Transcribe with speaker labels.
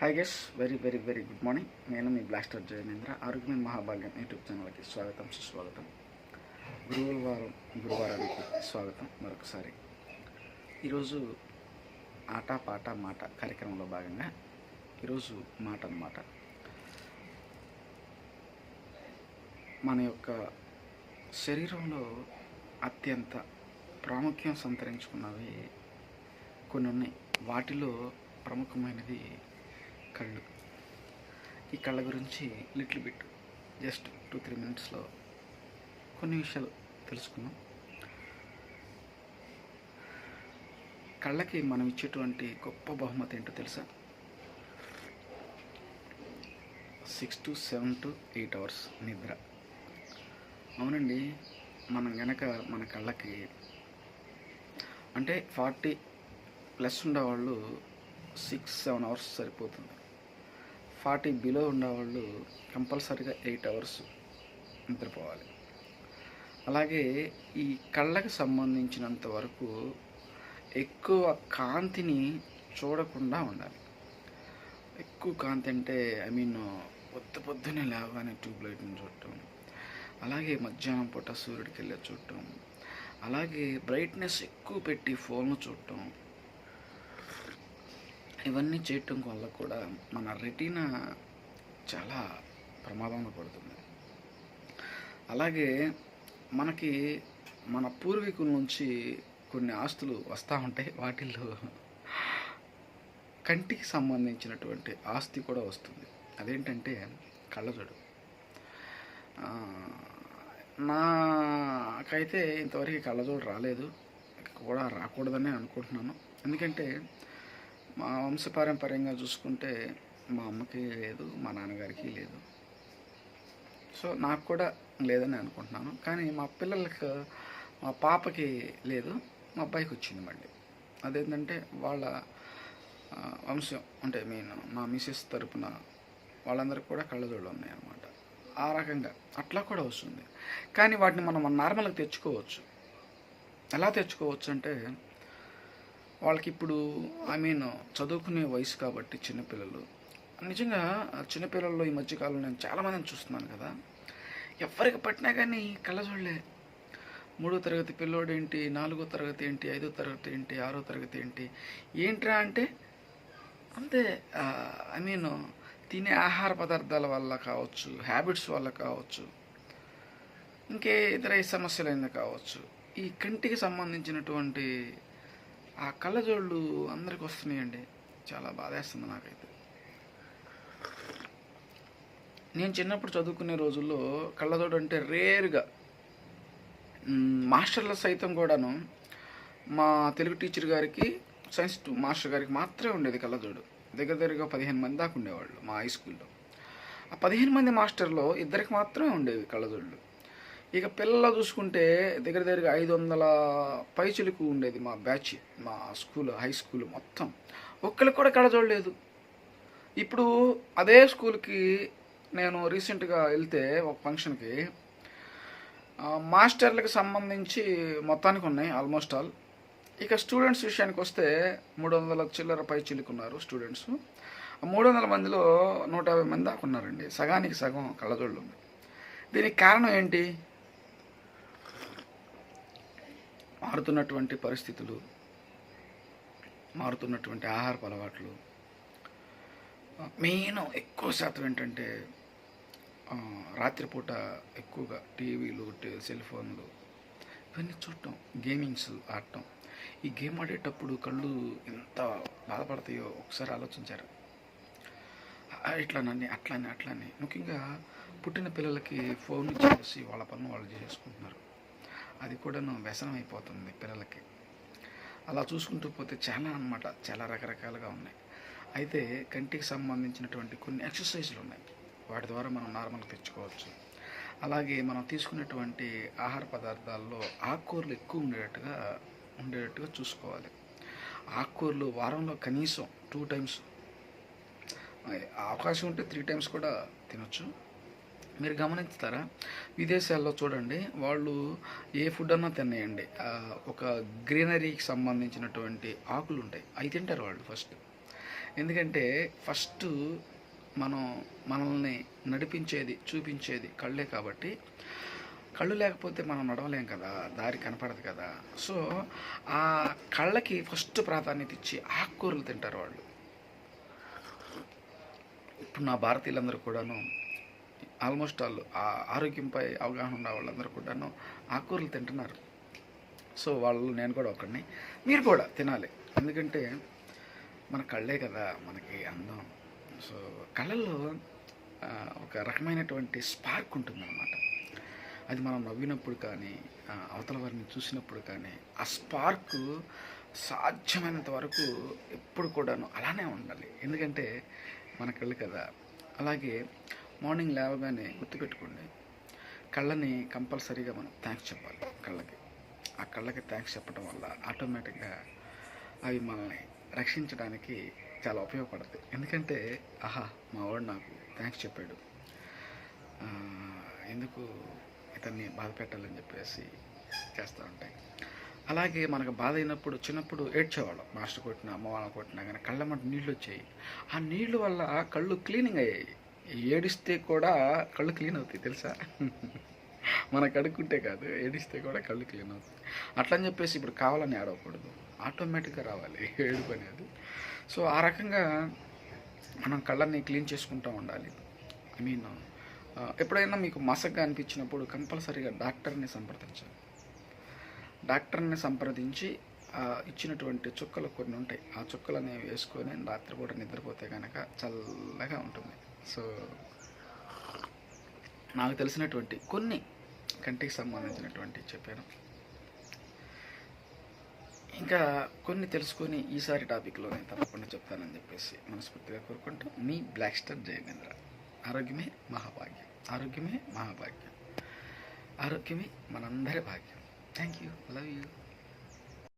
Speaker 1: Hi guys very very very good morning నేను మీ blaster జయనేంద్ర ఆరోగ్యమైన మహాభాగ్యం యూట్యూబ్ ఛానల్కి స్వాగతం సుస్వాగతం. గురువారం గురువారానికి స్వాగతం మరొకసారి. ఈరోజు ఆట పాట మాట కార్యక్రమంలో భాగంగా ఈరోజు మాట అన్నమాట. మన యొక్క శరీరంలో అత్యంత ప్రాముఖ్యం సంతరించుకున్నవి కొన్ని ఉన్నాయి. వాటిలో ప్రముఖమైనది కళ్ళు ఈ కళ్ళ గురించి little bit just two three మినిట్స్లో కొన్ని విషయాలు తెలుసుకున్నాం కళ్ళకి మనం ఇచ్చేటువంటి గొప్ప బహుమతి ఏంటో తెలుసా? Six to seven to eight hours నిద్ర. అవునండి మనం గనక మన కళ్ళకి అంటే ఫార్టీ ప్లస్ ఉండేవాళ్ళు సిక్స్ సెవెన్ అవర్స్ సరిపోతుంది. ఫార్టీ బిలో ఉన్నవాళ్ళు కంపల్సరీగా ఎయిట్ అవర్స్ నిద్రపోవాలి. అలాగే ఈ కళ్ళకు సంబంధించినంత వరకు ఎక్కువ కాంతిని చూడకుండా ఉండాలి. ఎక్కువ కాంతి అంటే ఐ మీన్ పొద్దు పొద్దునే లేవగానే ట్యూబ్ లైట్ని చూడటం అలాగే మధ్యాహ్నం పూట సూర్యుడికి వెళ్ళే చూడటం అలాగే బ్రైట్నెస్ ఎక్కువ పెట్టి ఫోన్ను చూడటం ఇవన్నీ చేయటం వల్ల కూడా మన రెటీనా చాలా ప్రమాదంలో పడుతుంది. అలాగే మనకి మన పూర్వీకుల నుంచి కొన్ని ఆస్తులు వస్తూ ఉంటాయి. వాటిల్లో కంటికి సంబంధించినటువంటి ఆస్తి కూడా వస్తుంది. అదేంటంటే కళ్ళజోడు. నాకైతే ఇంతవరకు కళ్ళజోడు రాలేదు. కూడా రాకూడదని అనుకుంటున్నాను. ఎందుకంటే మా వంశపారంపర్యంగా చూసుకుంటే మా అమ్మకి లేదు మా నాన్నగారికి లేదు. సో నాకు కూడా లేదని అనుకుంటున్నాను. కానీ మా పిల్లలకి మా పాపకి లేదు మా అబ్బాయికి వచ్చింది మళ్ళీ. అదేంటంటే వాళ్ళ వంశం అంటే మీన్ మా మిసెస్ తరపున వాళ్ళందరికీ కూడా కళ్ళజోళ్ళు ఉన్నాయన్నమాట. ఆ రకంగా అట్లా కూడా వస్తుంది. కానీ వాటిని మనం నార్మల్గా తెచ్చుకోవచ్చు. ఎలా తెచ్చుకోవచ్చు అంటే వాళ్ళకి ఇప్పుడు ఐ మీన్ చదువుకునే వయసు కాబట్టి చిన్నపిల్లలు. నిజంగా చిన్నపిల్లల్లో ఈ మధ్యకాలంలో నేను చాలామందిని చూస్తున్నాను కదా. ఎవరికి పట్టినా కానీ కళ్ళజోళ్ళే. మూడో తరగతి పిల్లోడు ఏంటి నాలుగో తరగతి ఏంటి ఐదో తరగతి ఏంటి ఆరో తరగతి ఏంటి ఏంట్రా అంటే అంతే. ఐ మీన్ తినే ఆహార పదార్థాల వల్ల కావచ్చు హ్యాబిట్స్ వల్ల కావచ్చు ఇంకే ఇతర సమస్యలైన కావచ్చు. ఈ కంటికి సంబంధించినటువంటి ఆ కళ్ళజోళ్ళు అందరికి వస్తున్నాయండి. చాలా బాధేస్తుంది నాకైతే. నేను చిన్నప్పుడు చదువుకునే రోజుల్లో కళ్ళజోడు అంటే రేరుగా మాస్టర్ల సైతం కూడాను మా తెలుగు టీచర్ గారికి సైన్స్ టూ మాస్టర్ గారికి మాత్రమే ఉండేది కళ్ళజోడు. దగ్గర దగ్గరగా పదిహేను మంది దాకా ఉండేవాళ్ళు మా హై స్కూల్లో. ఆ పదిహేను మంది మాస్టర్లో ఇద్దరికి మాత్రమే ఉండేవి కళ్ళజోళ్ళు. ఇక పిల్లలు చూసుకుంటే దగ్గర దగ్గరగా ఐదు వందల పైచులకు ఉండేది మా బ్యాచ్ మా స్కూల్ హై స్కూల్ మొత్తం. ఒక్కరికి కూడా కళ్ళజోడు లేదు ఇప్పుడు అదే స్కూల్కి నేను రీసెంట్గా వెళ్తే ఒక ఫంక్షన్కి మాస్టర్లకు సంబంధించి మొత్తానికి ఉన్నాయి ఆల్మోస్ట్ ఆల్. ఇక స్టూడెంట్స్ విషయానికి వస్తే మూడు వందల చిల్లర పై చిలుకున్నారు స్టూడెంట్స్. మూడు వందల మందిలో నూట యాభై మంది దాకా ఉన్నారండి. సగానికి సగం కళ్ళజోళ్ళు ఉంది దీనికి కారణం ఏంటి? మారుతున్నటువంటి పరిస్థితులు మారుతున్నటువంటి ఆహారపు అలవాట్లు. మెయిన్ ఎక్కువ శాతం ఏంటంటే రాత్రిపూట ఎక్కువగా టీవీలు సెల్ ఫోన్లు ఇవన్నీ చూడటం గేమింగ్స్ ఆడటం. ఈ గేమ్ ఆడేటప్పుడు కళ్ళు ఎంత బాధపడతాయో ఒకసారి ఆలోచించారు. ఇట్లానని అట్లానే అట్లానే. ముఖ్యంగా పుట్టిన పిల్లలకి ఫోన్ చేసి వాళ్ళ పనులు వాళ్ళు చేసుకుంటున్నారు. అది కూడాను వ్యసనం అయిపోతుంది పిల్లలకి. అలా చూసుకుంటూ పోతే చాలా అన్నమాట చాలా రకరకాలుగా ఉన్నాయి. అయితే కంటికి సంబంధించినటువంటి కొన్ని ఎక్సర్సైజ్లు ఉన్నాయి వాటి ద్వారా మనం నార్మల్గా తెచ్చుకోవచ్చు. అలాగే మనం తీసుకునేటువంటి ఆహార పదార్థాల్లో ఆకుకూరలు ఎక్కువ ఉండేటట్టుగా ఉండేటట్టుగా చూసుకోవాలి. ఆకుకూరలు వారంలో కనీసం టూ టైమ్స్ అవకాశం ఉంటే త్రీ టైమ్స్ కూడా తినొచ్చు. మీరు గమనిస్తారా? విదేశాల్లో చూడండి వాళ్ళు ఏ ఫుడ్ అన్నా తినేయండి. ఒక గ్రీనరీకి సంబంధించినటువంటి ఆకులు ఉంటాయి అవి తింటారు వాళ్ళు ఫస్ట్ ఎందుకంటే ఫస్ట్ మనం మనల్ని నడిపించేది చూపించేది కళ్ళే కాబట్టి. కళ్ళు లేకపోతే మనం నడవలేం కదా దారి కనపడదు కదా. సో ఆ కళ్ళకి ఫస్ట్ ప్రాధాన్యత ఇచ్చి ఆకుకూరలు తింటారు వాళ్ళు. ఇప్పుడు నా భారతీయులందరూ కూడాను ఆల్మోస్ట్ వాళ్ళు ఆ ఆరోగ్యంపై అవగాహన ఉన్న వాళ్ళందరూ కూడాను ఆకుకూరలు తింటున్నారు. సో వాళ్ళు నేను కూడా ఒకడిని. మీరు కూడా తినాలి. ఎందుకంటే మన కళ్ళే కదా మనకి అందం. సో కళ్ళల్లో ఒక రకమైనటువంటి స్పార్క్ ఉంటుందన్నమాట. అది మనం నవ్వినప్పుడు కానీ అవతల వారిని చూసినప్పుడు కానీ ఆ స్పార్క్ సాధ్యమైనంత వరకు ఎప్పుడు కూడాను అలానే ఉండాలి. ఎందుకంటే మన కళ్ళు కదా. అలాగే మార్నింగ్ లేవగానే గుర్తుపెట్టుకోండి. కళ్ళని కంపల్సరీగా మనం థ్యాంక్స్ చెప్పాలి కళ్ళకి. ఆ కళ్ళకి థ్యాంక్స్ చెప్పడం వల్ల ఆటోమేటిక్గా అవి మనల్ని రక్షించడానికి చాలా ఉపయోగపడుతుంది ఎందుకంటే ఆహా మా వాడు నాకు థ్యాంక్స్ చెప్పాడు. ఎందుకు ఇతన్ని బాధ పెట్టాలని చెప్పేసి చేస్తూ ఉంటాయి అలాగే మనకు బాధ అయినప్పుడు చిన్నప్పుడు ఏడ్చేవాళ్ళం. మాస్టర్ కొట్టినా అమ్మ వాళ్ళని కొట్టినా కానీ కళ్ళ మంట నీళ్ళు వచ్చాయి. ఆ నీళ్ళు వల్ల కళ్ళు క్లీనింగ్ అయ్యాయి. ఏడిస్తే కూడా కళ్ళు క్లీన్ అవుతాయి తెలుసా? మనకు అడుక్కుంటే కాదు ఏడిస్తే కూడా కళ్ళు క్లీన్ అవుతుంది అట్లని చెప్పేసి ఇప్పుడు కావాలని ఆడవకూడదు ఆటోమేటిక్గా రావాలి ఏడుపు అనేది సో ఆ రకంగా మనం కళ్ళని క్లీన్ చేసుకుంటూ ఉండాలి. ఐ మీన్ ఎప్పుడైనా మీకు మసగ్గా అనిపించినప్పుడు కంపల్సరీగా డాక్టర్ని సంప్రదించాలి. డాక్టర్ని సంప్రదించి ఇచ్చినటువంటి చుక్కలు కొన్ని ఉంటాయి. ఆ చుక్కలని వేసుకొని రాత్రిపూట నిద్రపోతే కనుక చల్లగా ఉంటుంది. సో నాకు తెలిసినటువంటి కొన్ని కంటికి సంబంధించినటువంటి చెప్పాను. ఇంకా కొన్ని తెలుసుకొని ఈసారి టాపిక్లో నేను తప్పకుండా చెప్తానని చెప్పేసి మనస్ఫూర్తిగా కోరుకుంటూ మీ బ్లాక్ స్టార్ జయనేంద్ర ఆరోగ్యమే మహాభాగ్యం. ఆరోగ్యమే మహాభాగ్యం. ఆరోగ్యమే మనందరి భాగ్యం. Thank you love you